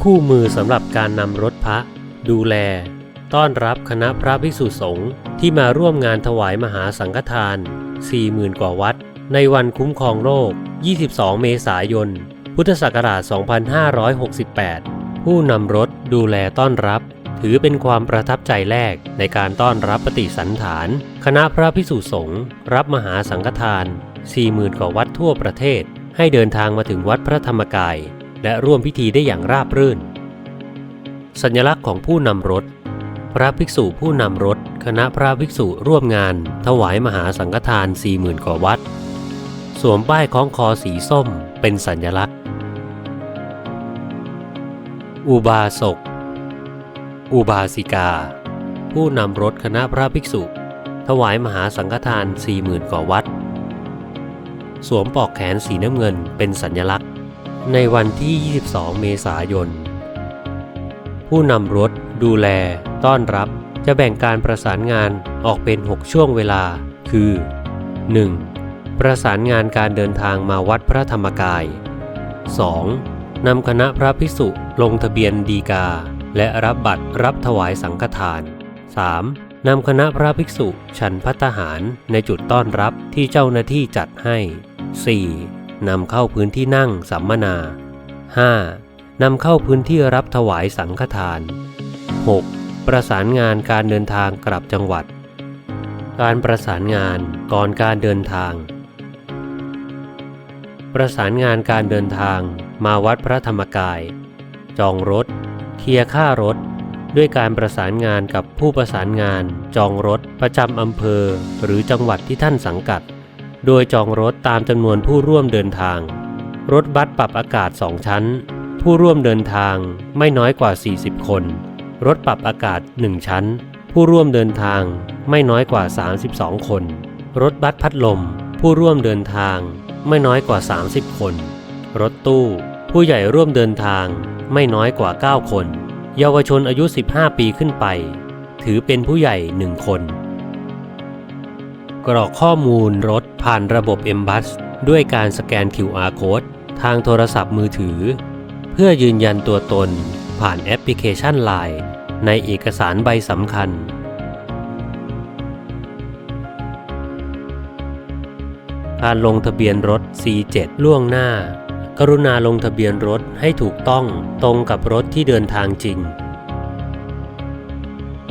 คู่มือสำหรับการนำรถพระ ดูแล ต้อนรับคณะพระภิกษุสงฆ์ที่มาร่วมงานถวายมหาสังฆทาน 40,000 กว่าวัด ในวันคุ้มครองโลก 22 เมษายน พุทธศักราช 2568 ผู้นำรถดูแลต้อนรับ ถือเป็นความประทับใจแรกในการต้อนรับปฏิสันฐาน คณะพระภิกษุสงฆ์รับมหาสังฆทาน 40,000 กว่าวัดทั่วประเทศ ให้เดินทางมาถึงวัดพระธรรมกาย และร่วมพิธีได้อย่างราบรื่น สัญลักษณ์ของผู้นำรถ พระภิกษุผู้นำรถ คณะพระภิกษุร่วมงาน ถวายมหาสังฆทาน40,000กว่าวัด สวมป้ายคล้องคอสีส้มเป็นสัญลักษณ์ อุบาสก อุบาสิกา ผู้นำรถคณะพระภิกษุ ถวายมหาสังฆทาน40,000กว่าวัด สวมปลอกแขนสีน้ำเงินเป็นสัญลักษณ์ ในวันที่ 22 เมษายน ผู้นำรถดูแล ต้อนรับ จะแบ่งการประสานงานออกเป็น 6 ช่วงเวลา คือ 1. ประสานงานการเดินทางมาวัดพระธรรมกาย 2. นำคณะพระภิกษุลงทะเบียนดีกา และรับบัตรรับถวายสังฆทาน 3. นำคณะพระภิกษุ ฉันพัตตาหารในจุดต้อนรับที่เจ้าหน้าที่จัดให้ 4. นำเข้าพื้นที่นั่งสัมมนา 5. นำเข้าพื้นที่รับถวายสังฆทาน 6. ประสานงานการเดินทางกลับจังหวัด การประสานงานก่อนการเดินทาง ประสานงานการเดินทางมาวัดพระธรรมกาย จองรถ เคลียร์ค่ารถ ด้วยการประสานงานกับผู้ประสานงาน จองรถประจำอำเภอ หรือจังหวัดที่ท่านสังกัด โดยจองรถตามจำนวนผู้ร่วมเดินทาง รถบัสปรับอากาศ 2 ชั้น ผู้ร่วมเดินทางไม่น้อยกว่า 40 คน รถปรับอากาศ 1 ชั้น ผู้ร่วมเดินทางไม่น้อยกว่า 32 คน รถบัสพัดลม ผู้ร่วมเดินทางไม่น้อยกว่า 30 คน รถตู้ ผู้ใหญ่ร่วมเดินทางไม่น้อยกว่า 9 คน เยาวชนอายุ 15 ปีขึ้นไป ถือเป็นผู้ใหญ่ 1 คน กรอกข้อมูลรถผ่านระบบ m b u s ด้วยการสแกน QR Code ทางโทรศัพท์มือถือ เพื่อยืนยันตัวตนผ่านแอปพลิเคชัน Line ในเอกสารใบสำคัญ การลงทะเบียนรถ C7 ล่วงหน้า กรุณาลงทะเบียนรถให้ถูกต้องตรงกับรถที่เดินทางจริง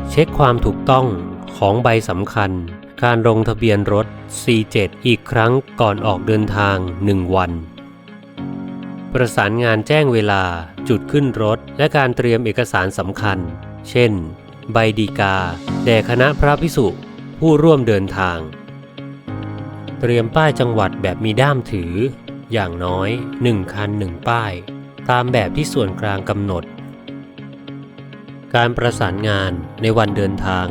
เช็คความถูกต้องของใบสำคัญ การลงทะเบียนรถ C7 อีกครั้งก่อนออกเดินทาง 1 วัน ประสานงานแจ้งเวลา จุดขึ้นรถ และการเตรียมเอกสารสำคัญ เช่น ใบดีกา แด่คณะพระพิสุผู้ร่วมเดินทาง เตรียมป้ายจังหวัดแบบมีด้ามถือ อย่างน้อย 1 คัน 1 ป้าย ตามแบบที่ส่วนกลางกำหนด การประสานงานในวันเดินทาง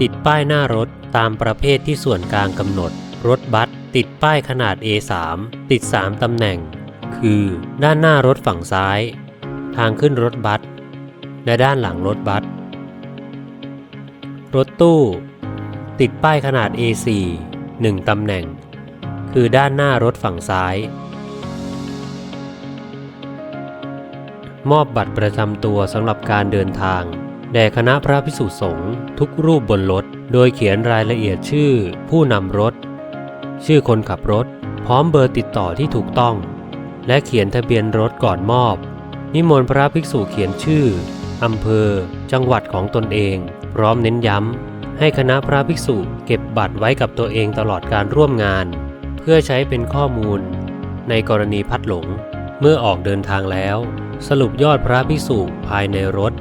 ติดป้ายหน้ารถตามประเภทที่ส่วนกลางกำหนด รถบัสติดป้ายขนาด A3 ติด 3 ตำแหน่ง คือ ด้านหน้ารถฝั่งซ้าย ทางขึ้นรถบัสและด้านหลังรถบัสรถตู้ ติดป้ายขนาด A4 1 ตำแหน่ง คือด้านหน้ารถฝั่งซ้าย มอบบัตรประจำตัวสำหรับการเดินทาง แด่คณะพระพิสุสงฆ์ทุกรูปบนรถ โดยเขียนรายละเอียดชื่อ ผู้นำรถ ชื่อคนขับรถ พร้อมเบอร์ติดต่อที่ถูกต้อง และเขียนทะเบียนรถก่อนมอบ นิมนต์พระภิกษุเขียนชื่ออำเภอ จังหวัดของตนเอง พร้อมเน้นย้ำ ให้คณะพระภิกษุเก็บบัตรไว้กับตัวเองตลอดการร่วมงาน เพื่อใช้เป็นข้อมูล ในกรณีพัดหลง เมื่อออกเดินทางแล้ว สรุปยอดพระภิกษุภายในรถ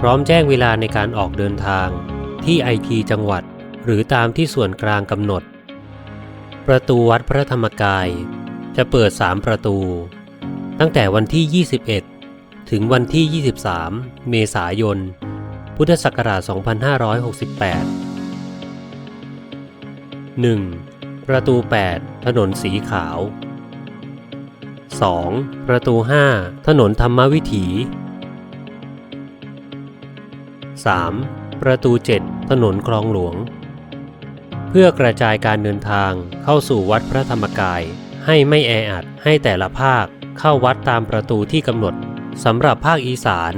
พร้อมแจ้งเวลาในการออกเดินทาง ที่ไอทีจังหวัด หรือตามที่ส่วนกลางกำหนด ประตูวัดพระธรรมกาย จะเปิด 3 ประตู ตั้งแต่วันที่ 21 ถึงวันที่ 23 เมษายน พุทธศักราช 2568 1. ประตู 8 ถนนสีขาว 2. ประตู 5 ถนนธรรมวิถี 3. ประตู 7 ถนนคลองหลวง เพื่อกระจายการเดินทางเข้าสู่วัดพระธรรมกาย ให้ไม่แออัดให้แต่ละภาคเข้าวัดตามประตูที่กำหนดสำหรับภาคอีสาน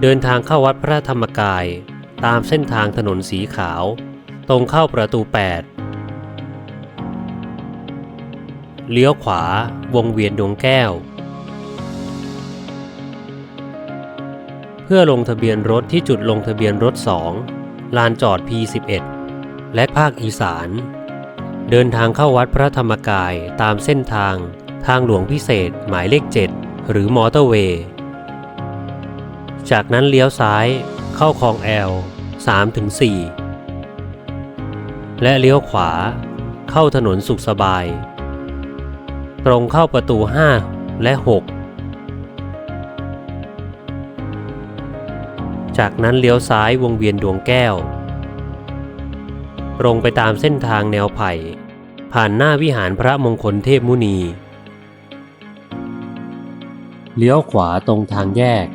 เดินทางเข้าวัดพระธรรมกาย ตามเส้นทางถนนสีขาว ตรงเข้าประตู 8 เลี้ยวขวาวงเวียนดวงแก้ว พื่อลงทะเบียนรถที่จุดลงทะเบียนรถ 2 ลานจอด P11 และภาคอีสาน เดินทางเข้าวัดพระธรรมกายตามเส้นทาง ทางหลวงพิเศษหมายเลข 7 หรือมอเตอร์เวย์ จากนั้นเลี้ยวซ้ายเข้าคลองแอล3-4 และเลี้ยวขวา เข้าถนนสุขสบาย ตรงเข้าประตู 5 และ 6 จากนั้นเลี้ยวซ้ายวงเวียนดวงแก้ว ตรงไปตามเส้นทางแนวไผ่ ผ่านหน้าวิหารพระมงคลเทพมุนี เลี้ยวขวาตรงทางแยก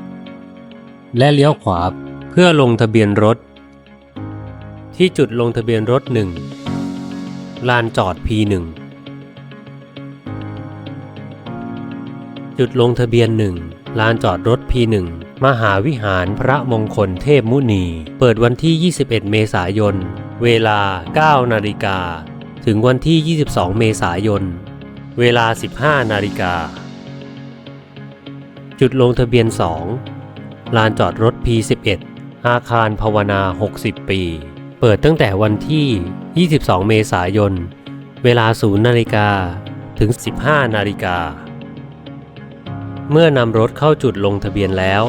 และเลี้ยวขวาเพื่อลงทะเบียนรถ ที่จุดลงทะเบียนรถ1ลานจอด P1 จุดลงทะเบียน1ลานจอดรถ P1 มหาวิหารพระมงคลเทพมุนี เปิดวันที่ 21 เมษายน เวลา 9 นาฬิกา ถึงวันที่ 22 เมษายน เวลา 15 นาฬิกา จุดลงทะเบียน 2 ลานจอดรถ P11 อาคารภาวนา 60 ปี เปิดตั้งแต่วันที่ 22 เมษายน เวลา 0 นาฬิกา ถึง 15 นาฬิกา เมื่อนำรถเข้าจุดลงทะเบียนแล้ว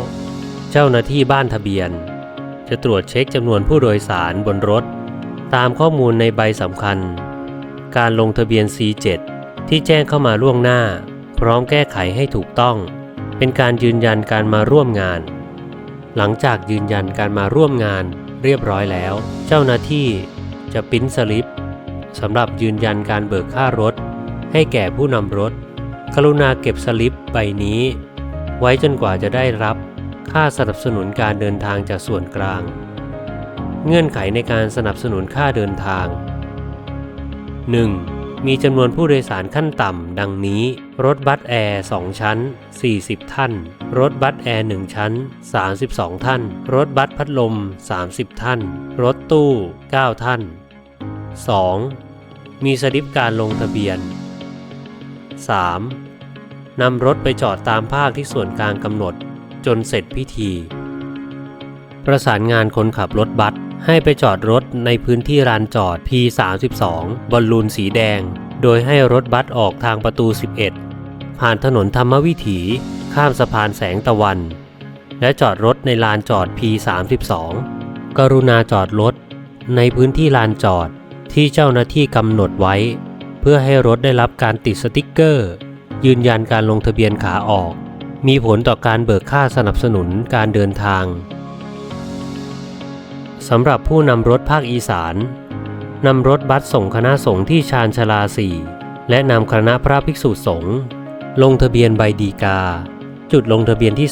เจ้าหน้าที่บ้านทะเบียน จะตรวจเช็คจำนวนผู้โดยสารบนรถ ตามข้อมูลในใบสำคัญ การลงทะเบียน C7 ที่แจ้งเข้ามาล่วงหน้า พร้อมแก้ไขให้ถูกต้อง เป็นการยืนยันการมาร่วมงาน หลังจากยืนยันการมาร่วมงานเรียบร้อยแล้ว เจ้าหน้าที่จะปิ้นสลิปสำหรับยืนยันการเบิกค่ารถ ให้แก่ผู้นำรถ กรุณาเก็บสลิปใบนี้ ไว้จนกว่าจะได้รับค่าสนับสนุนการเดินทางจากส่วนกลาง เงื่อนไขในการสนับสนุนค่าเดินทาง 1. มีจำนวนผู้โดยสารขั้นต่ำ ดังนี้ รถบัสแอร์ 2 ชั้น 40 ท่าน รถบัสแอร์ 1 ชั้น 32 ท่าน รถบัสพัดลม 30 ท่าน รถตู้ 9 ท่าน 2. มีสลิปการลงทะเบียน 3. นำรถไปจอดตามภาคที่ส่วนกลางกำหนด จนเสร็จพิธี ประสานงานคนขับรถบัสให้ไปจอดรถในพื้นที่ลานจอด P32 บอลลูนสีแดง โดยให้รถบัสออกทางประตู 11 ผ่านถนนธรรมวิถี ข้ามสะพานแสงตะวัน และจอดรถในลานจอด P32 กรุณาจอดรถในพื้นที่ลานจอดที่เจ้าหน้าที่กำหนดไว้ เพื่อให้รถได้รับการติดสติกเกอร์ ยืนยันการลงทะเบียนขาออก มีผลต่อการเบิกค่าสนับสนุนการเดินทางสำหรับผู้นำรถภาคอีสานนำรถบัสส่งคณะสงฆ์ที่ชาญชลาสี่และนำคณะพระภิกษุสงฆ์ลงทะเบียนใบดีกา จุดลงทะเบียนที่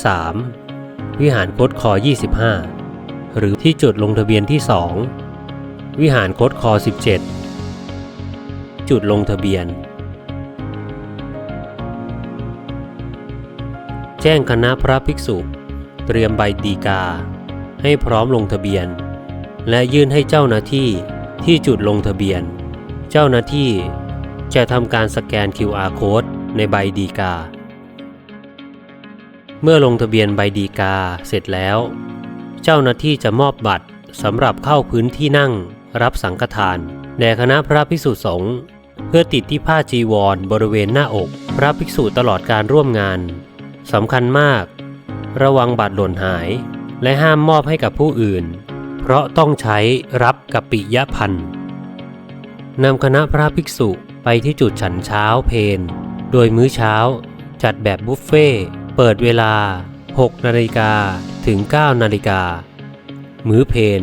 3 วิหารโคดคอ 25 หรือที่จุดลงทะเบียนที่ 2 วิหารโคดคอ 17 จุดลงทะเบียน แจ้งคณะพระภิกษุ เตรียมใบดีกา ให้พร้อมลงทะเบียน และยื่นให้เจ้าหน้าที่ที่จุดลงทะเบียน เจ้าหน้าที่จะทำการสแกน QR code ในใบดีกา เมื่อลงทะเบียนใบดีกาเสร็จแล้ว เจ้าหน้าที่จะมอบบัตรสำหรับเข้าพื้นที่นั่งรับสังฆทานแด่คณะพระภิกษุสงฆ์ เพื่อติดที่ผ้าจีวรบริเวณหน้าอก พระภิกษุตลอดการร่วมงานสำคัญมาก ระวังบัตรหล่นหาย และห้ามมอบให้กับผู้อื่น เพราะต้องใช้รับกับปิยพันธ์นำคณะพระภิกษุไปที่จุดฉันเช้าเพนโดยมื้อเช้า จัดแบบบุฟเฟ่เปิดเวลา 6 นาฬิกาถึง 9 นาฬิกา มื้อเพน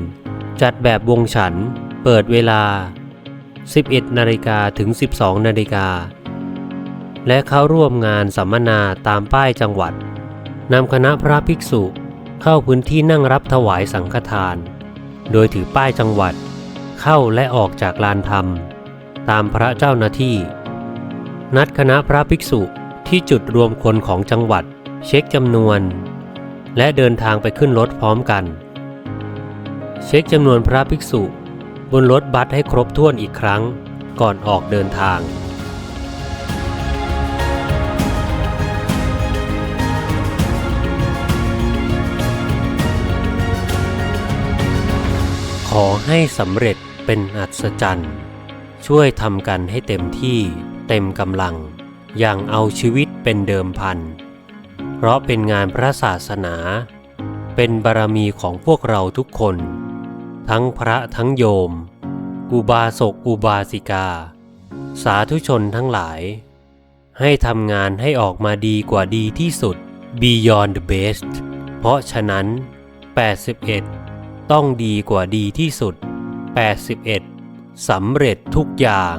จัดแบบวงฉัน เปิดเวลา 11นาฬิกาถึง 12นาฬิกา และเข้าร่วมงานสัมมนาตามป้ายจังหวัดนำคณะพระภิกษุเข้าพื้นที่นั่งรับถวายสังฆทาน โดยถือป้ายจังหวัด เข้าและออกจากลานธรรม ตามพระเจ้าหน้าที่ นัดคณะพระภิกษุที่จุดรวมคนของจังหวัด เช็คจำนวน และเดินทางไปขึ้นรถพร้อมกัน เช็คจำนวนพระภิกษุ บนรถบัสให้ครบถ้วนอีกครั้ง ก่อนออกเดินทาง ขอให้สำเร็จเป็นอัศจรรย์ ช่วยทำกันให้เต็มที่เต็มกำลัง อย่างเอาชีวิตเป็นเดิมพัน เพราะเป็นงานพระศาสนา เป็นบารมีของพวกเราทุกคน ทั้งพระทั้งโยม อุบาสกอุบาสิกา สาธุชนทั้งหลาย ให้ทำงานให้ออกมาดีกว่าดีที่สุด beyond the best เพราะฉะนั้น 81 ต้องดีกว่าดีที่สุด 81สำเร็จทุกอย่าง